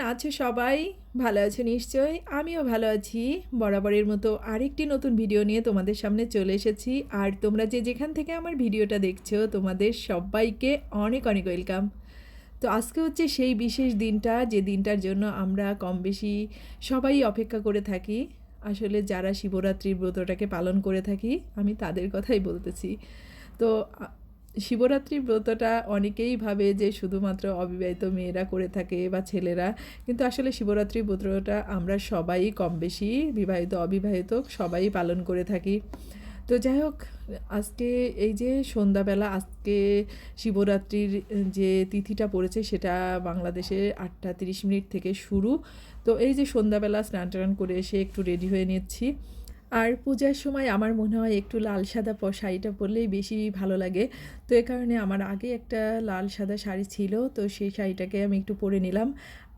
আছো সবাই? ভালো আছো নিশ্চয়ই? আমিও ভালো আছি। বরাবরের মতো আরেকটি নতুন ভিডিও নিয়ে তোমাদের সামনে চলে এসেছি। আর তোমরা যে যেখান থেকে আমার ভিডিওটা দেখছ, তোমাদের সবাইকে অনেক অনেক ওয়েলকাম তো আজকে হচ্ছে সেই বিশেষ দিনটা, যে দিনটার জন্য আমরা কম বেশি সবাই অপেক্ষা করে থাকি। আসলে যারা শিবরাত্রির ব্রতটাকে পালন করে থাকি, আমি তাদের কথাই বলতেছি। তো শিবরাত্রির ব্রতটা অনেকেই ভাবে যে শুধুমাত্র অবিবাহিত মেয়েরা করে থাকে বা ছেলেরা। কিন্তু আসলে শিবরাত্রির ব্রতটা আমরা সবাই কম বেশি বিবাহিত, অবিবাহিত, সবাই পালন করে থাকি। তো যাই হোক, আজকে এই যে সন্ধ্যাবেলা আজকে শিবরাত্রির যে তিথিটা পড়েছে সেটা বাংলাদেশে আটটা তিরিশ মিনিট থেকে শুরু। তো এই যে সন্ধ্যাবেলা স্নান টান করে এসে একটু রেডি হয়ে নিচ্ছি। আর পূজার সময় আমার মনে হয় একটু লাল সাদা শাড়িটা পরলেই বেশি ভালো লাগে। তো এ কারণে আমার আগে একটা লাল সাদা শাড়ি ছিল, তো সেই শাড়িটাকে আমি একটু পরে নিলাম।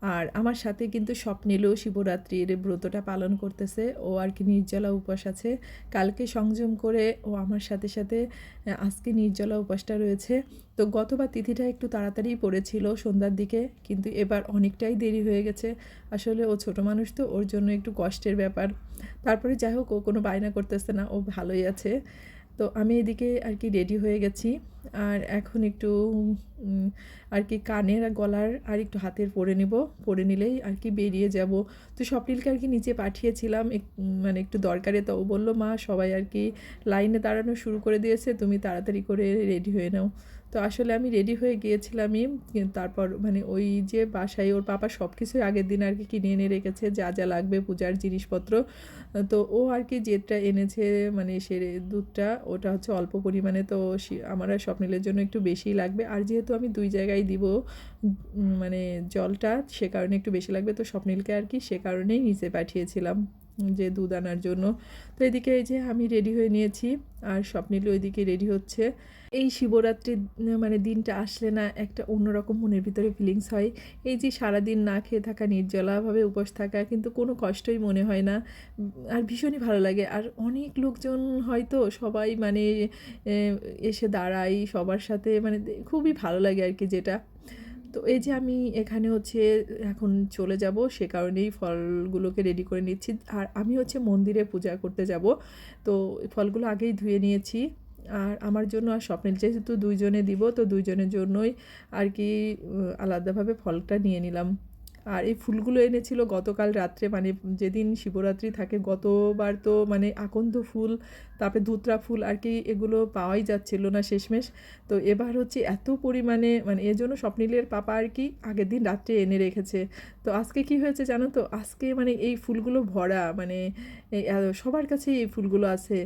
আর আমার সাথে কিন্তু স্বপ্নেলেও শিবরাত্রির ব্রতটা পালন করতেছে। ও আর কি নির্জলা উপবাস আছে। কালকে সংযম করে ও আমার সাথে সাথে আজকে নির্জলা উপবাসটা রয়েছে। তো গতবার তিথিটা একটু তাড়াতাড়ি পড়েছিল সন্ধ্যার দিকে, কিন্তু এবার অনেকটাই দেরি হয়ে গেছে। আসলে ও ছোট মানুষ তো, ওর জন্য একটু কষ্টের ব্যাপার। তারপরে যাই হোক, ও কোনো বায়না করতেছে না, ও ভালোই আছে। তো আমি এদিকে আর কি রেডি হয়ে গেছি। আর এখন একটু আর কি কানের আর গলার আর একটু হাতের পরে নেব। পরে নিলেই আর কি বেরিয়ে যাব। তো স্বপ্নিলকে আর কি নিচে পাঠিয়েছিলাম। মানে একটু দরকারে তো ও বলল, মা, সবাই আর কি লাইনে দাঁড়ানো শুরু করে দিয়েছে। তুমি তাড়াতাড়ি করে রেডি হয়ে নাও। তো আসলে আমি রেডি হয়ে গিয়েছিলামই তারপর মানে ওই যে বাসায় ওর পাপা সব কিছুই আগের দিন আর কি কিনে এনে রেখেছে, যা যা লাগবে, পূজার জিনিসপত্র। তো ও আর কি যেটা এনেছে মানে সে দুধটা, ওটা হচ্ছে অল্প পরিমাণে, তো আমার আর স্বপ্নিলের জন্য একটু বেশিই লাগবে। আর যেহেতু আমি দুই জায়গায় দিব মানে জলটা, সে কারণে একটু বেশি লাগবে, তো স্বপ্নিলকে আর কি সে কারণেই নিচে পাঠিয়েছিলাম। যে দুধ আনার জন্য। তো এদিকে এই যে আমি রেডি হয়ে নিয়েছি আর স্বপ্নিল ওইদিকে রেডি হচ্ছে। এই শিবরাত্রির মানে দিনটা আসলে না একটা অন্যরকম মনের ভিতরে ফিলিংস হয়। এই যে সারাদিন না খেয়ে থাকা, নির্জলাভাবে উপোস থাকা কিন্তু কোনো কষ্টই মনে হয় না। আর ভীষণই ভালো লাগে। আর অনেক লোকজন হয়তো সবাই মানে এসে দাঁড়াই সবার সাথে মানে খুবই ভালো লাগে আর কি যেটা। তো এই যে আমি এখানে হচ্ছে এখন চলে যাব, সে কারণেই ফলগুলোকে রেডি করে নিচ্ছি। আর আমি হচ্ছে মন্দিরে পূজা করতে যাব। তো ফলগুলো আগেই ধুয়ে নিয়েছি। আর আমার জন্য আর স্বপ্নের যেহেতু দুইজনে দিব, তো দুইজনের জন্যই আর কি আলাদাভাবে ফলটা নিয়ে নিলাম। আর এই ফুলগুলো এনেছিল গতকাল রাত্রে মানে যেদিন শিবরাত্রি থাকে গতবার তো মানে আকন্দ ফুল, তারপরে ধুতরা ফুল আর কি এগুলো পাওয়াই যাচ্ছিল না শেষমেশ। তো এবার হচ্ছে এত পরিমাণে মানে এর জন্য স্বপ্নিলের পাপা আর কি আগের দিন রাত্রে এনে রেখেছে। তো আজকে কি হয়েছে জানো তো? আজকে মানে এই ফুলগুলো ভরা মানে সবার কাছেই এই ফুলগুলো আছে।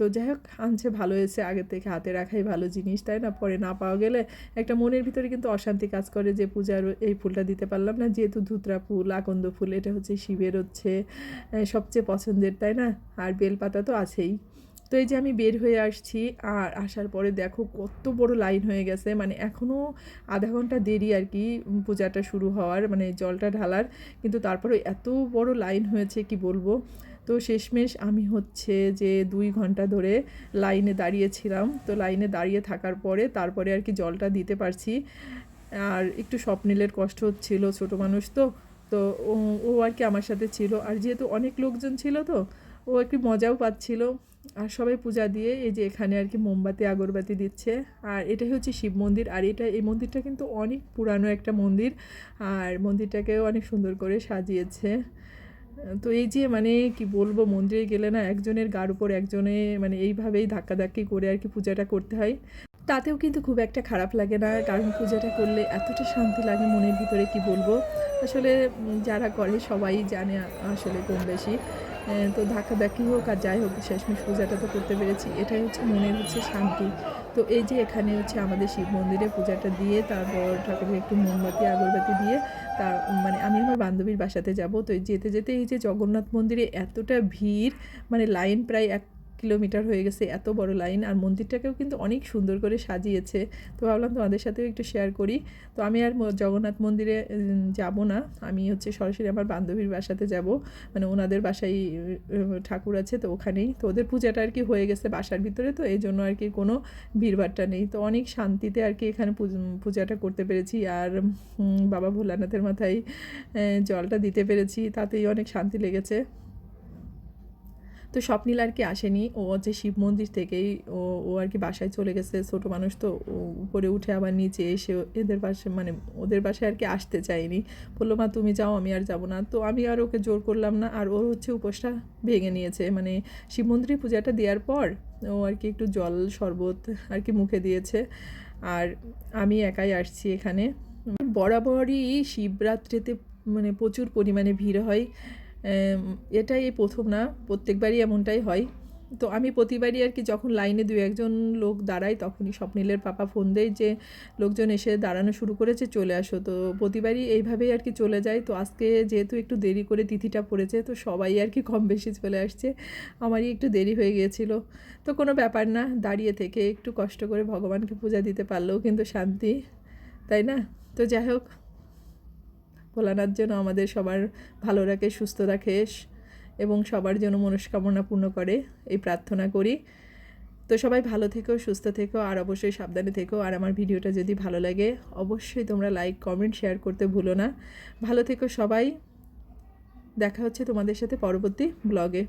তো যাই হোক, আনছে, ভালো হয়েছে। আগে থেকে হাতে রাখাই ভালো জিনিস, তাই না? পরে না পাওয়া গেলে একটা মনের ভিতরে কিন্তু অশান্তি কাজ করে যে পূজার এই ফুলটা দিতে পারলাম না। যেহেতু ধুতরা ফুল, আকন্দ ফুল, এটা হচ্ছে শিবের হচ্ছে সবচেয়ে পছন্দের, তাই না? আর বেলপাতা তো আছেই। তো এই যে আমি বের হয়ে আসছি, আর আসার পরে দেখো কত বড় লাইন হয়ে গেছে। মানে এখনও আধা ঘণ্টা দেরি আর কি পূজাটা শুরু হওয়ার মানে জলটা ঢালার। কিন্তু তারপরে এত বড় লাইন হয়েছে, কি বলব? তো শেষমেশ আমি হচ্ছে যে দুই ঘণ্টা ধরে লাইনে দাঁড়িয়েছিলাম। তো লাইনে দাঁড়িয়ে থাকার পরে তারপরে আর কি জলটা দিতে পারছি। আর একটু স্বপ্নিলের কষ্ট হচ্ছিল ছোট মানুষ তো তো ও আর কি আমার সাথে ছিল। আর যেহেতু অনেক লোকজন ছিল তো, ও একটু মজাও পাচ্ছিল। আর সবাই পূজা দিয়ে এই যে এখানে আর কি মোমবাতি, আগরবাতি দিচ্ছে। আর এটাই হচ্ছে শিব মন্দির। আর এটা, এই মন্দিরটা কিন্তু অনেক পুরানো একটা মন্দির। আর মন্দিরটাকেও অনেক সুন্দর করে সাজিয়েছে। তো এই যে মানে কি বলব, মন্দিরে গেলে না একজনের গার উপর একজনে মানে এইভাবেই ধাক্কা ধাক্কি করে আর কি পূজাটা করতে হয়। তাতেও কিন্তু খুব একটা খারাপ লাগে না, কারণ পূজাটা করলে এতটা শান্তি লাগে মনের ভিতরে কি বলব? আসলে যারা করে সবাই জানে আসলে কম বেশি। তো ধাক্কা ধাক্কি হোক আর যাই হোক, শেষমেশ পূজাটা তো করতে পেরেছি। এটাই হচ্ছে মনের হচ্ছে শান্তি। তো এই যে এখানে হচ্ছে আমাদের শিব মন্দিরে পূজাটা দিয়ে, তারপর ঠাকুরের একটু মোমবাতি, আগরবাতি দিয়ে তা মানে আমি আমার বান্ধবীর বাসাতে যাব। তো যেতে যেতে এই যে জগন্নাথ মন্দিরে এতটা ভিড় মানে লাইন প্রায় এক কিলোমিটার হয়ে গেছে এত বড় লাইন আর মন্দিরটাকেও কিন্তু অনেক সুন্দর করে সাজিয়েছে। তো ভাবলাম তোমাদের সাথেও একটু শেয়ার করি। তো আমি আর জগন্নাথ মন্দিরে যাব না। আমি হচ্ছে সরাসরি আমার বান্ধবীর বাসাতে যাব। মানে ওনাদের বাসায় ঠাকুর আছে তো ওখানেই। তো ওদের পূজাটা আর কি হয়ে গেছে বাসার ভিতরে তো এই জন্য আর কি কোনো ভিড়ভাট্টা নেই। তো অনেক শান্তিতে আর কি এখানে পুজ- পূজাটা করতে পেরেছি। আর বাবা ভোলানাথের মাথায় জলটা দিতে পেরেছি। তাতেই অনেক শান্তি লেগেছে। তো স্বপ্নীল আর কি আসেনি। ও হচ্ছে শিব মন্দির থেকেই ও ও আর কি বাসায় চলে গেছে, ছোটো মানুষ তো। উপরে উঠে আবার নিচে এসে এদের পাশে মানে ওদের বাসায় আর কি আসতে চায়নি। বলল, মা, তুমি যাও, আমি আর যাব না। তো আমি আর ওকে জোর করলাম না। আর ওর হচ্ছে উপোসটা ভেঙে নিয়েছে। মানে শিব মন্দিরে পূজাটা দেওয়ার পর ও আর কি একটু জল, শরবত আর কি মুখে দিয়েছে। আর আমি একাই আসছি এখানে। বরাবরই শিবরাত্রিতে মানে প্রচুর পরিমাণে ভিড় হয়। এটাই এই প্রথম না, প্রত্যেকবারই এমনটাই হয়। তো আমি প্রতিবারই আর কি যখন লাইনে দু একজন লোক দাঁড়ায়, তখনই স্বপ্নিলের পাপা ফোন দেয় যে, লোকজন এসে দাঁড়ানো শুরু করেছে, চলে আসো। তো প্রতিবারই এইভাবেই আর কি চলে যায়। তো আজকে যেহেতু একটু দেরি করে তিথিটা পড়েছে, তো সবাই আর কি কম বেশি চলে আসছে। আমারই একটু দেরি হয়ে গিয়েছিল। তো কোনো ব্যাপার না, দাঁড়িয়ে থেকে একটু কষ্ট করে ভগবানকে পূজা দিতে পারলেও কিন্তু শান্তি, তাই না? তো যাই হোক। ভোলানাথ জন্য আমাদের সবার ভালো রাখে, সুস্থ রাখে এবং সবার জন্য মনস্কামনা পূর্ণ করে, এই প্রার্থনা করি। তো সবাই ভালো থেকো, সুস্থ থেকো, আর অবশ্যই সাবধানে থেকো। আর আমার ভিডিওটা যদি ভালো লাগে, অবশ্যই তোমরা লাইক কমেন্ট শেয়ার করতে ভুলো না। ভালো থেকো সবাই। দেখা হচ্ছে তোমাদের সাথে পরবর্তী ব্লগে